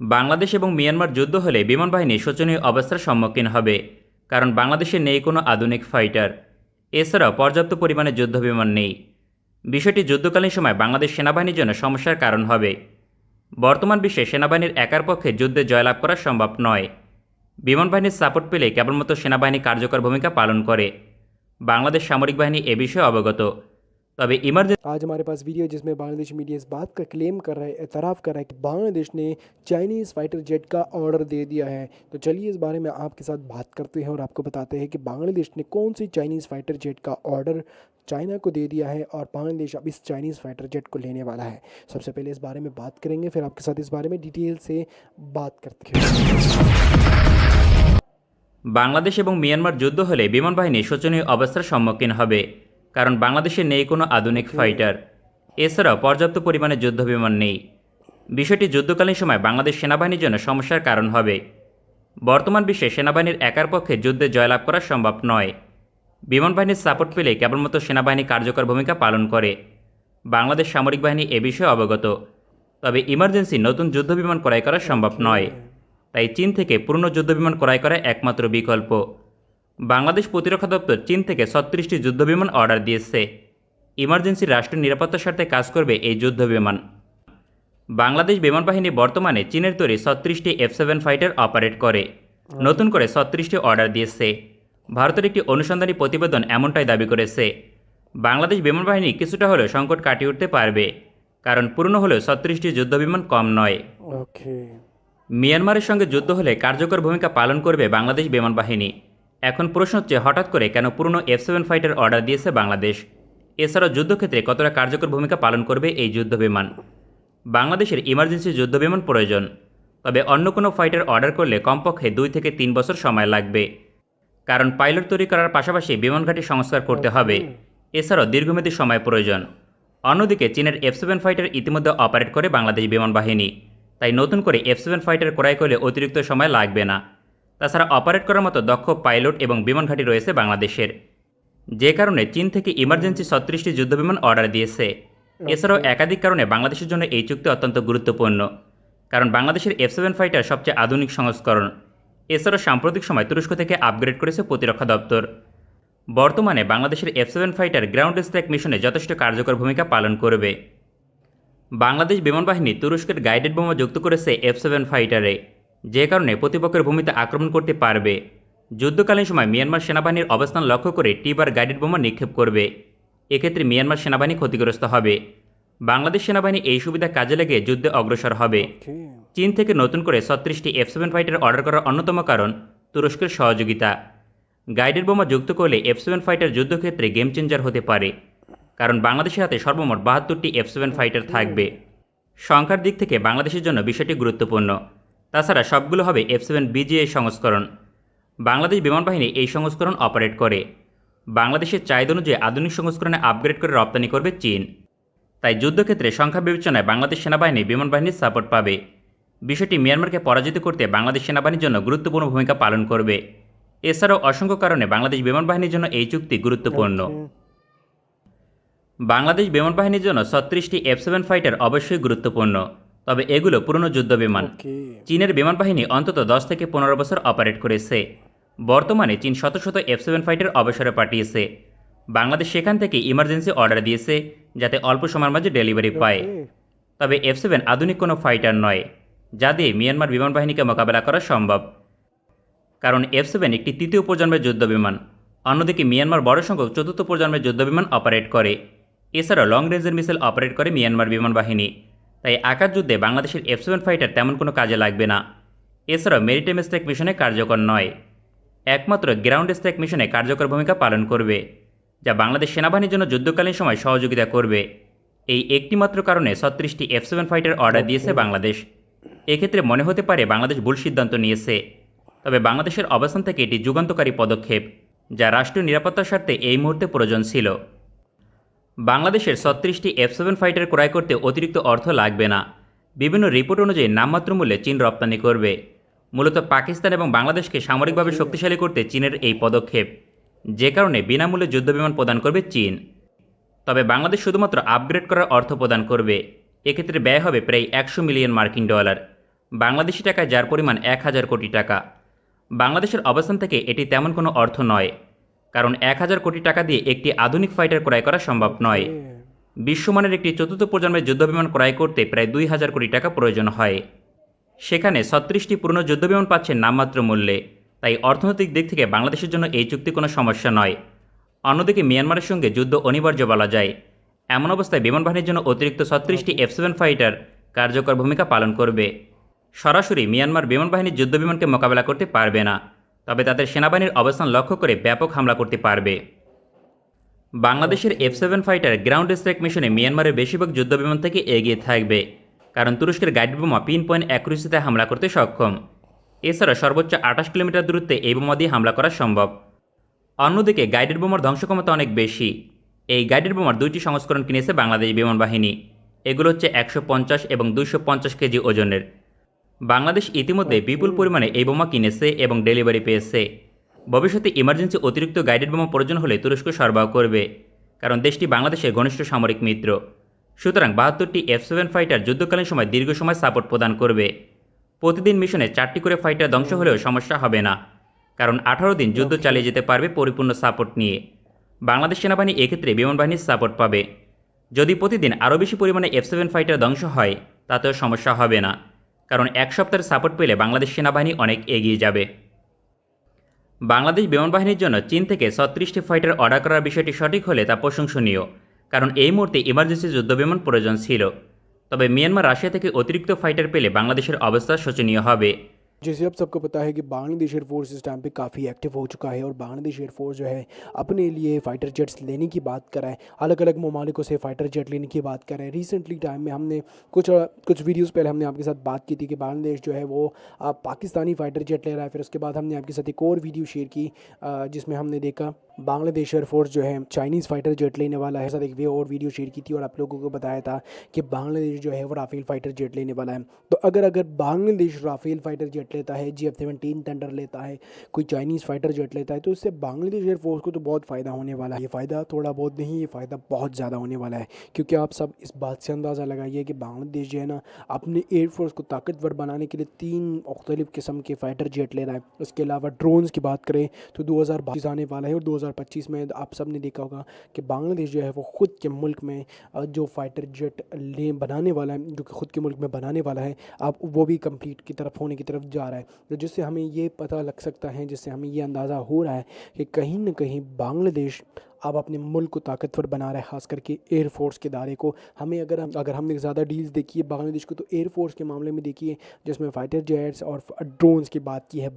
বাংলাদেশ এবং মিয়ানমার যুদ্ধ হলে বিমান বাহিনী শোচনীয় অবস্থার সম্মুখীন হবে, কারণ বাংলাদেশে নেই কোনো আধুনিক ফাইটার। এছাড়াও পর্যাপ্ত পরিমাণে যুদ্ধ বিমান নেই। বিষয়টি যুদ্ধকালীন সময় বাংলাদেশ সেনাবাহিনীর জন্য সমস্যার কারণ হবে। বর্তমান বিশ্বে সেনাবাহিনীর একার পক্ষে যুদ্ধে জয়লাভ করা সম্ভব নয়। বিমান বাহিনীর সাপোর্ট পেলে কেবলমাত্র সেনাবাহিনী কার্যকর ভূমিকা পালন করে। বাংলাদেশ সামরিক বাহিনী এ বিষয়ে অবগত। তবে ইমার্জেন্সি आज हमारे पास वीडियो है जिसमें बांग्लादेशी मीडिया इस बात का क्लेम कर रहा है एतराफ़ कर रहा है कि बांग्लादेश ने चाइनीज़ फाइटर जेट का ऑर्डर दे दिया है तो चलिए इस बारे में आपके साथ बात करते हैं और आपको बताते हैं कि बांग्लादेश ने कौन सी चाइनीज़ फाइटर जेट का ऑर्डर चाइना को दे दिया है और बांग्लादेश अब इस चाइनीज़ फाइटर जेट को लेने वाला है सबसे पहले इस बारे में बात करेंगे फिर आपके साथ इस बारे में डिटेल से बात करते हैं বাংলাদেশ এবং মিয়ানমার যুদ্ধ হলে বিমান বাহিনী শোচনীয় অবস্থার সম্মুখীন হবে কারণ বাংলাদেশে নেই কোনো আধুনিক ফাইটার। এছাড়াও পর্যাপ্ত পরিমাণে যুদ্ধ বিমান নেই। বিষয়টি যুদ্ধকালীন সময় বাংলাদেশ সেনাবাহিনীর জন্য সমস্যার কারণ হবে। বর্তমান বিশ্বে সেনাবাহিনীর একার পক্ষে যুদ্ধে জয়লাভ করা সম্ভব নয়। বিমান বাহিনীর সাপোর্ট পেলে কেবলমাত্র সেনাবাহিনী কার্যকর ভূমিকা পালন করে। বাংলাদেশ সামরিক বাহিনী এ বিষয়ে অবগত। তবে ইমার্জেন্সি নতুন যুদ্ধ বিমান ক্রয় করা সম্ভব নয়। তাই চীন থেকে পুরনো যুদ্ধবিমান ক্রয় করা একমাত্র বিকল্প। বাংলাদেশ প্রতিরক্ষা দপ্তর চীন থেকে ছত্রিশটি যুদ্ধবিমান অর্ডার দিয়েছে। ইমার্জেন্সি রাষ্ট্রীয় নিরাপত্তার স্বার্থে কাজ করবে এই যুদ্ধবিমান। বাংলাদেশ বিমান বাহিনী বর্তমানে চীনের তৈরি ছত্রিশটি এফ সেভেন ফাইটার অপারেট করে। নতুন করে ছত্রিশটি অর্ডার দিয়েছে। ভারতের একটি অনুসন্ধানী প্রতিবেদন এমনটাই দাবি করেছে। বাংলাদেশ বিমান বাহিনী কিছুটা হলেও সংকট কাটিয়ে উঠতে পারবে কারণ পুরনো হলেও ছত্রিশটি যুদ্ধবিমান কম নয়। মিয়ানমারের সঙ্গে যুদ্ধ হলে কার্যকর ভূমিকা পালন করবে বাংলাদেশ বিমান বাহিনী। এখন প্রশ্ন হচ্ছে, হঠাৎ করে কেন পুরনো এফ সেভেন ফাইটার অর্ডার দিয়েছে বাংলাদেশ? এছাড়াও যুদ্ধক্ষেত্রে কতটা কার্যকর ভূমিকা পালন করবে এই যুদ্ধ বিমান বাংলাদেশের ইমার্জেন্সি যুদ্ধ বিমান প্রয়োজন, তবে অন্য কোনো ফাইটার অর্ডার করলে কমপক্ষে দুই থেকে তিন বছর সময় লাগবে। কারণ পাইলট তৈরি করার পাশাপাশি বিমান ঘাঁটি সংস্কার করতে হবে, এছাড়াও দীর্ঘমেয়াদী সময় প্রয়োজন। অন্যদিকে চীনের এফ সেভেন ফাইটার ইতিমধ্যে অপারেট করে বাংলাদেশ বিমান বাহিনী, তাই নতুন করে এফ সেভেন ফাইটার ক্রয় করলে অতিরিক্ত সময় লাগবে না। তাছাড়া অপারেট করার মতো দক্ষ পাইলট এবং বিমান ঘাঁটি রয়েছে বাংলাদেশের। যে কারণে চীন থেকে ইমার্জেন্সি ছত্রিশটি যুদ্ধবিমান অর্ডার দিয়েছে। এছাড়াও একাধিক কারণে বাংলাদেশের জন্য এই চুক্তি অত্যন্ত গুরুত্বপূর্ণ। কারণ বাংলাদেশের এফ সেভেন ফাইটার সবচেয়ে আধুনিক সংস্করণ। এছাড়াও সাম্প্রতিক সময় তুরস্ক থেকে আপগ্রেড করেছে প্রতিরক্ষা দপ্তর। বর্তমানে বাংলাদেশের F seven fighter ground strike মিশনে যথেষ্ট কার্যকর ভূমিকা পালন করবে। বাংলাদেশ বিমান বাহিনী তুরস্কের গাইডেড বোমা যুক্ত করেছে এফ সেভেন ফাইটারে যে কারণে প্রতিপক্ষের ভূমিতে আক্রমণ করতে পারবে। যুদ্ধকালীন সময় মিয়ানমার সেনাবাহিনীর অবস্থান লক্ষ্য করে টিবার গাইডেড বোমা নিক্ষেপ করবে। এক্ষেত্রে মিয়ানমার সেনাবাহিনী ক্ষতিগ্রস্ত হবে। বাংলাদেশ সেনাবাহিনী এই সুবিধা কাজে লেগে যুদ্ধে অগ্রসর হবে। চীন থেকে নতুন করে ছত্রিশটি এফ সেভেন ফাইটার অর্ডার করার অন্যতম কারণ তুরস্কের সহযোগিতা। গাইডেড বোমা যুক্ত করলে এফ সেভেন ফাইটার যুদ্ধক্ষেত্রে গেম চেঞ্জার হতে পারে, কারণ বাংলাদেশের হাতে সর্বমোট বাহাত্তরটি এফ সেভেন ফাইটার থাকবে। সংখ্যার দিক থেকে বাংলাদেশের জন্য বিষয়টি গুরুত্বপূর্ণ। তাছাড়া সবগুলো হবে এফ সেভেন বিজিএ সংস্করণ। বাংলাদেশ বিমান বাহিনী এই সংস্করণ অপারেট করে। বাংলাদেশের চাহিদা অনুযায়ী আধুনিক সংস্করণে আপগ্রেড করে রপ্তানি করবে চীন। তাই যুদ্ধক্ষেত্রে সংখ্যা বিবেচনায় বাংলাদেশ সেনাবাহিনী বিমান বাহিনীর সাপোর্ট পাবে। বিষয়টি মিয়ানমারকে পরাজিত করতে বাংলাদেশ সেনাবাহিনীর জন্য গুরুত্বপূর্ণ ভূমিকা পালন করবে। এছাড়াও অসংখ্য কারণে বাংলাদেশ বিমান বাহিনীর জন্য এই চুক্তি গুরুত্বপূর্ণ। বাংলাদেশ বিমান বাহিনীর জন্য ছত্রিশটি এফ সেভেন ফাইটার অবশ্যই গুরুত্বপূর্ণ। তবে এগুলো পুরনো যুদ্ধ বিমান চীনের বিমান বাহিনী অন্তত দশ থেকে পনেরো বছর অপারেট করেছে। বর্তমানে চীন শত শত এফ সেভেন ফাইটার অবসরে পাঠিয়েছে। বাংলাদেশ সেখান থেকে ইমার্জেন্সি অর্ডার দিয়েছে যাতে অল্প সময়ের মাঝে ডেলিভারি পায়। তবে এফ সেভেন আধুনিক কোনো ফাইটার নয় যা দিয়ে মিয়ানমার বিমান বাহিনীকে মোকাবেলা করা সম্ভব। কারণ এফ সেভেন একটি তৃতীয় প্রজন্মের যুদ্ধ বিমান অন্যদিকে মিয়ানমার বড় সংখ্যক চতুর্থ প্রজন্মের যুদ্ধ বিমান অপারেট করে। এছাড়াও লং রেঞ্জের মিসাইল অপারেট করে মিয়ানমার বিমান বাহিনী। তাই আকাশ যুদ্ধে বাংলাদেশের এফ সেভেন ফাইটার তেমন কোনো কাজে লাগবে না। এছাড়াও মেরিটাইম স্ট্রাইক মিশনে কার্যকর নয়। একমাত্র গ্রাউন্ড স্ট্রাইক মিশনে কার্যকর ভূমিকা পালন করবে যা বাংলাদেশ সেনাবাহিনীর জন্য যুদ্ধকালীন সময় সহযোগিতা করবে। এই একটিমাত্র কারণে ছত্রিশটি এফ সেভেন ফাইটার অর্ডার দিয়েছে বাংলাদেশ। এক্ষেত্রে মনে হতে পারে বাংলাদেশ ভুল সিদ্ধান্ত নিয়েছে। তবে বাংলাদেশের অবস্থান থেকে এটি যুগান্তকারী পদক্ষেপ যা রাষ্ট্রীয় নিরাপত্তার স্বার্থে এই মুহূর্তে প্রয়োজন ছিল। বাংলাদেশের ছত্রিশটি এফ সেভেন ফাইটার ক্রয় করতে অতিরিক্ত অর্থ লাগবে না। বিভিন্ন রিপোর্ট অনুযায়ী নামমাত্র মূল্যে চীন রপ্তানি করবে। মূলত পাকিস্তান এবং বাংলাদেশকে সামরিকভাবে শক্তিশালী করতে চীনের এই পদক্ষেপ। যে কারণে বিনামূল্যে যুদ্ধবিমান প্রদান করবে চীন। তবে বাংলাদেশ শুধুমাত্র আপগ্রেড করার অর্থ প্রদান করবে। এক্ষেত্রে ব্যয় হবে প্রায় একশো মিলিয়ন মার্কিন ডলার। বাংলাদেশি টাকায় যার পরিমাণ এক হাজার কোটি টাকা। বাংলাদেশের অবস্থান থেকে এটি তেমন কোনো অর্থ নয়। কারণ এক হাজার কোটি টাকা দিয়ে একটি আধুনিক ফাইটার ক্রয় করা সম্ভব নয়। বিশ্বমানের একটি চতুর্থ প্রজন্মের যুদ্ধবিমান ক্রয় করতে প্রায় দুই হাজার কোটি টাকা প্রয়োজন হয়। সেখানে ছত্রিশটি পুরনো যুদ্ধবিমান পাচ্ছেন নামমাত্র মূল্যে। তাই অর্থনৈতিক দিক থেকে বাংলাদেশের জন্য এই চুক্তি কোনো সমস্যা নয়। অন্যদিকে মিয়ানমারের সঙ্গে যুদ্ধ অনিবার্য বলা যায়। এমন অবস্থায় বিমান বাহিনীর জন্য অতিরিক্ত ছত্রিশটি এফ সেভেন ফাইটার কার্যকর ভূমিকা পালন করবে। সরাসরি মিয়ানমার বিমান বাহিনীর যুদ্ধবিমানকে মোকাবেলা করতে পারবে না। তবে তাদের সেনাবাহিনীর অবস্থান লক্ষ্য করে ব্যাপক হামলা করতে পারবে। বাংলাদেশের F seven fighter ground strike মিশনে মিয়ানমারের বেশিরভাগ যুদ্ধবিমান থেকে এগিয়ে থাকবে, কারণ তুরস্কের গাইড বোমা পিন পয়েন্ট অ্যাকুরেসিতে হামলা করতে সক্ষম। এছাড়া সর্বোচ্চ আঠাশ কিলোমিটার দূরত্বে এই বোমা দিয়ে হামলা করা সম্ভব। অন্যদিকে গাইডেড বোমার ধ্বংস ক্ষমতা অনেক বেশি। এই গাইডেড বোমার দুইটি সংস্করণ কিনেছে বাংলাদেশ বিমান বাহিনী। এগুলো হচ্ছে একশো পঞ্চাশ এবং দুইশো পঞ্চাশ কেজি ওজনের। বাংলাদেশ ইতিমধ্যে বিপুল পরিমাণে এই বোমা কিনেছে এবং ডেলিভারি পেয়েছে। ভবিষ্যতে ইমার্জেন্সি অতিরিক্ত গাইডেড বোমা প্রয়োজন হলে তুরস্ক সরবরাহ করবে কারণ দেশটি বাংলাদেশের ঘনিষ্ঠ সামরিক মিত্র। সুতরাং বাহাত্তরটি এফ সেভেন ফাইটার যুদ্ধকালীন সময় দীর্ঘ সময় সাপোর্ট প্রদান করবে। প্রতিদিন মিশনে চারটি করে ফাইটার ধ্বংস হলেও সমস্যা হবে না কারণ আঠারো দিন যুদ্ধ চালিয়ে যেতে পারবে পরিপূর্ণ সাপোর্ট নিয়ে। বাংলাদেশ সেনাবাহিনী এক্ষেত্রে বিমান বাহিনীর সাপোর্ট পাবে। যদি প্রতিদিন আরও বেশি পরিমাণে এফ সেভেন ফাইটার ধ্বংস হয় তাতেও সমস্যা হবে না। কারণ এক সপ্তাহের সাপোর্ট পেলে বাংলাদেশ সেনাবাহিনী অনেক এগিয়ে যাবে। বাংলাদেশ বিমান বাহিনীর জন্য চীন থেকে ছত্রিশটি ফাইটার অর্ডার করার বিষয়টি সঠিক হলে তা প্রশংসনীয়, কারণ এই মুহূর্তে ইমার্জেন্সি যুদ্ধবিমান প্রয়োজন ছিল। তবে মিয়ানমার রাশিয়া থেকে অতিরিক্ত ফাইটার পেলে বাংলাদেশের অবস্থা শোচনীয় হবে। जैसे अब सबको पता है कि बांग्लादेश एयरफोर्स इस टाइम पे काफ़ी एक्टिव हो चुका है और बांग्लादेश एयरफोर्स जो है अपने लिए फ़ाइटर जेट्स लेने की बात कर रहा है। अलग अलग ममालिकों से फ़ाइटर जेट लेने की बात कर रहे हैं। रिसेंटली टाइम में हमने कुछ कुछ वीडियोस पहले हमने आपके साथ बात की थी कि बांग्लादेश जो है वो पाकिस्तानी फ़ाइटर जेट ले रहा है। फिर उसके बाद हमने आपके साथ एक और वीडियो शेयर की जिसमें हमने देखा बांग्लादेश एयरफोर्स जो है, चाइनीज़ फ़ाइटर जेट लेने वाला है। साथ एक और वीडियो शेयर की थी और आप लोगों को बताया था कि बांग्लादेश जो है, वो राफेल फ़ाइटर जेट लेने वाला है। तो अगर अगर बांग्लादेश राफेल फ़ाइटर जेट लेता है जी एफ़ सेवनटीन टेंडर लेता है, कोई चाइनीज़ फ़ाइटर जेट लेता है तो इससे बांग्लादेश एयरफोर्स को तो बहुत फ़ायदा होने वाला है। ये फ़ायदा थोड़ा बहुत नहीं, ये फ़ायदा बहुत ज़्यादा होने वाला है। क्योंकि आप सब इस बात से अंदाज़ा लगाइए कि बांग्लादेश जो है ना, अपने एयरफोर्स को ताकतवर बनाने के लिए तीन मुख्तलिफ़ किस्म के फ़ाइटर जेट ले रहा है। उसके अलावा ड्रोन्स की बात करें तो दो हज़ार बाईस आने वाला है और दो हज़ार पच्चीस में आप सबने देखा होगा कि बांग्लादेश जो है वो ख़ुद के मुल्क में जो फ़ाइटर जेट ले बनाने वाला है, जो कि ख़ुद के मुल्क में बनाने वाला है, अब वो भी कंप्लीट की तरफ़, होने की तरफ़ जा रहा है। तो जिससे हमें ये पता लग सकता है, जिससे हमें ये अंदाज़ा हो रहा है कि कहीं ना कहीं बांग्लादेश अब अपने मुल्क को ताकतवर बना रहा है, खास करके एयरफोर्स के दायरे को। हमें अगर हम, अगर हमने ज़्यादा डील्स देखी है बांग्लादेश को तो एयरफोर्स के मामले में देखिए, जिसमें फ़ाइटर जेट्स और ड्रोन्स की बात की है